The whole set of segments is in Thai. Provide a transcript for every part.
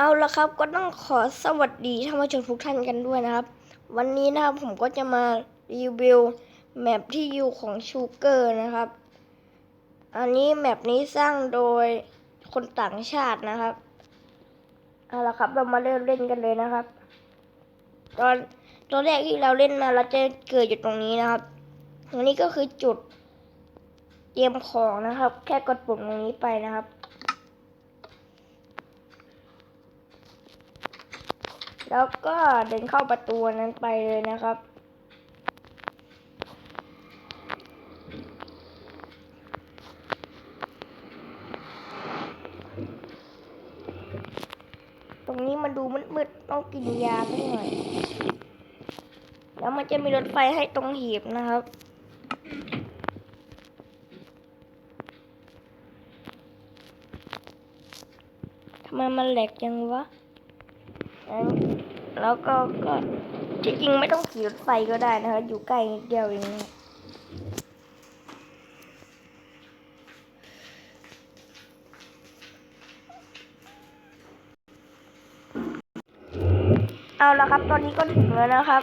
เอาละครับก็ต้องขอสวัสดีท่านผู้ชมทุกท่านกันด้วยนะครับ วันนี้นะครับผมก็จะมารีวิวแมปที่อยู่ของชูเกอร์นะครับ อันนี้แมปนี้สร้างโดยคนต่างชาตินะครับเอาละครับเรามาเริ่มเล่นกันเลยนะครับ ตอนตอนแรกที่เราเล่นมาเราจะเกิดอยู่ตรงนี้นะครับตรงนี้ก็คือจุดเตรียมของนะครับ แค่กดปุ่มตรงนี้ไปนะครับ แล้วก็เดินเข้าประตูนั้นไปเลยนะครับ ตรงนี้มันดูมืดๆต้องกินยาสักหน่อย แล้วมันจะมีรถไฟให้ตรงหีบนะครับทำไมมันแหลกยังวะ แล้วก็ก็จริงๆไม่ต้องขี่รถไฟก็ได้นะคะ อยู่ใกล้นิดเดียวเองนะเอาละครับ ตอนนี้ก็ถึงแล้วนะครับ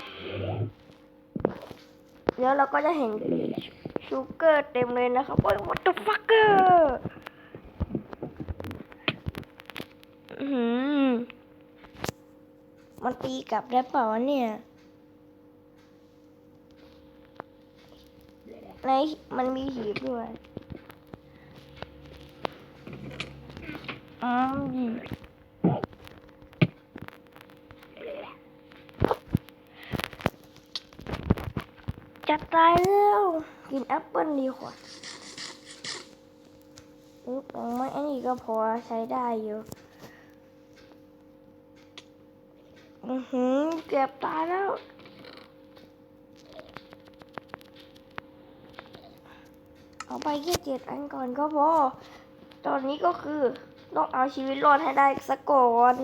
เดี๋ยวเราก็จะเห็นชูเกอร์เต็มเลยนะครับ โอ้ย what the fucker อื้อหือ มันตีกลับได้เปล่าเนี่ยในมันมีหีบด้วยอืมจะตายแล้ว กินแอปเปิลดีกว่าอุ๊ยของมันอันนี้ก็พอใช้ได้อยู่ อือหือเกือบตายแล้ว เอาไปแค่เจ็ดอันก่อนก็พอ ตอนนี้ก็คือต้องเอาชีวิตรอดให้ได้สักก่อน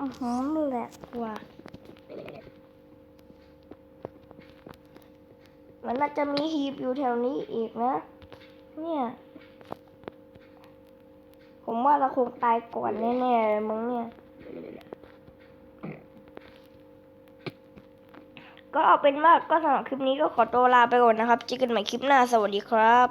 อือหือแหลกว่ะมันน่าจะมีหีบอยู่แถวนี้อีกนะ ผมว่าเราคงตายก่อนแน่ๆเลยมึงเนี่ย ก็เอาเป็นว่าก็สำหรับคลิปนี้ก็ขอตัวลาไปก่อนนะครับเจอกันใหม่คลิปหน้าสวัสดีครับ